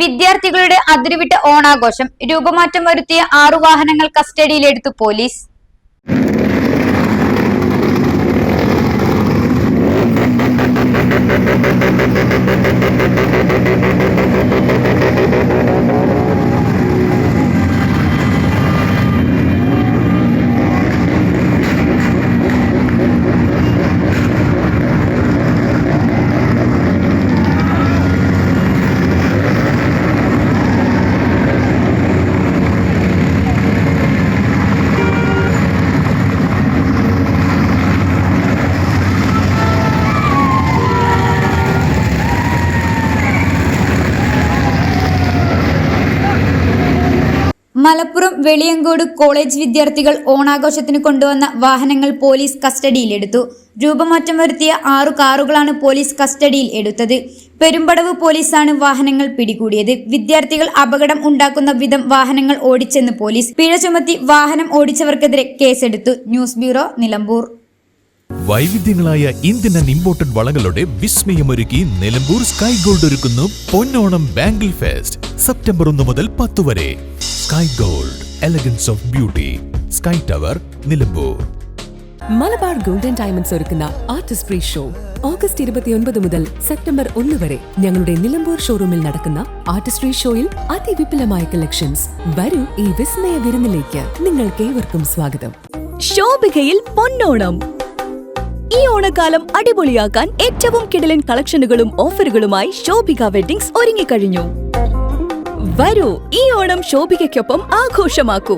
വിദ്യാർത്ഥികളുടെ അതിരുവിട്ട ഓണാഘോഷം. രൂപമാറ്റം വരുത്തിയ ആറു വാഹനങ്ങൾ കസ്റ്റഡിയിലെടുത്തു പോലീസ്. മലപ്പുറം വെളിയങ്കോട് കോളേജ് വിദ്യാർത്ഥികൾ ഓണാഘോഷത്തിന് കൊണ്ടുവന്ന വാഹനങ്ങൾ പോലീസ് കസ്റ്റഡിയിലെടുത്തു. രൂപമാറ്റം വരുത്തിയ ആറു കാറുകളാണ് പോലീസ് കസ്റ്റഡിയിൽ എടുത്തത്. പെരുമ്പടവ് പോലീസാണ് വാഹനങ്ങൾ പിടികൂടിയത്. വിദ്യാർത്ഥികൾ അപകടം ഉണ്ടാക്കുന്ന വിധം വാഹനങ്ങൾ ഓടിച്ചെന്ന് പോലീസ് പിഴ ചുമത്തി വാഹനം ഓടിച്ചവർക്കെതിരെ കേസെടുത്തു. News bureau Nilambur. വൈവിധ്യങ്ങളായ Indian and imported വളകളുടെ വിസ്മയമൊരുക്കി നിലമ്പൂർ സ്കൈ ഗോൾഡ് ഒരുക്കുന്നു പൊന്നോണം ബാംഗിൾ ഫെസ്റ്റ്. സെപ്റ്റംബർ ഒന്ന് മുതൽ പത്ത് വരെ. Sky gold elegance of beauty sky tower Nilambur Malabar golden diamonds ഒരുക്കുന്ന ആർട്ടിസ്റ്റ് പ്രീ ഷോ ഓഗസ്റ്റ് ഇരുപത്തിയൊൻപത് മുതൽ സെപ്റ്റംബർ ഒന്ന് വരെ ഞങ്ങളുടെ നിലമ്പൂർ ഷോറൂമിൽ നടക്കുന്ന ആർട്ടിസ്ട്രി ഷോയിൽ അതിവിപുലമായ കളക്ഷൻസ് വരൂ ഈ വിസ്മയ വിരുന്നിലേക്ക്. നിങ്ങൾക്ക് ഏവർക്കും സ്വാഗതം. ശോഭികയിൽ പൊന്നോണം. ഈ ഓണക്കാലം അടിപൊളിയാക്കാൻ ഏറ്റവും കിടലൻ കളക്ഷനുകളും ഓഫറുകളുമായി ശോഭിക വെഡിങ്സ് ഒരുങ്ങിക്കഴിഞ്ഞു. വരൂ ഈ ഓണം ശോഭികയ്ക്കൊപ്പം ആഘോഷമാക്കൂ.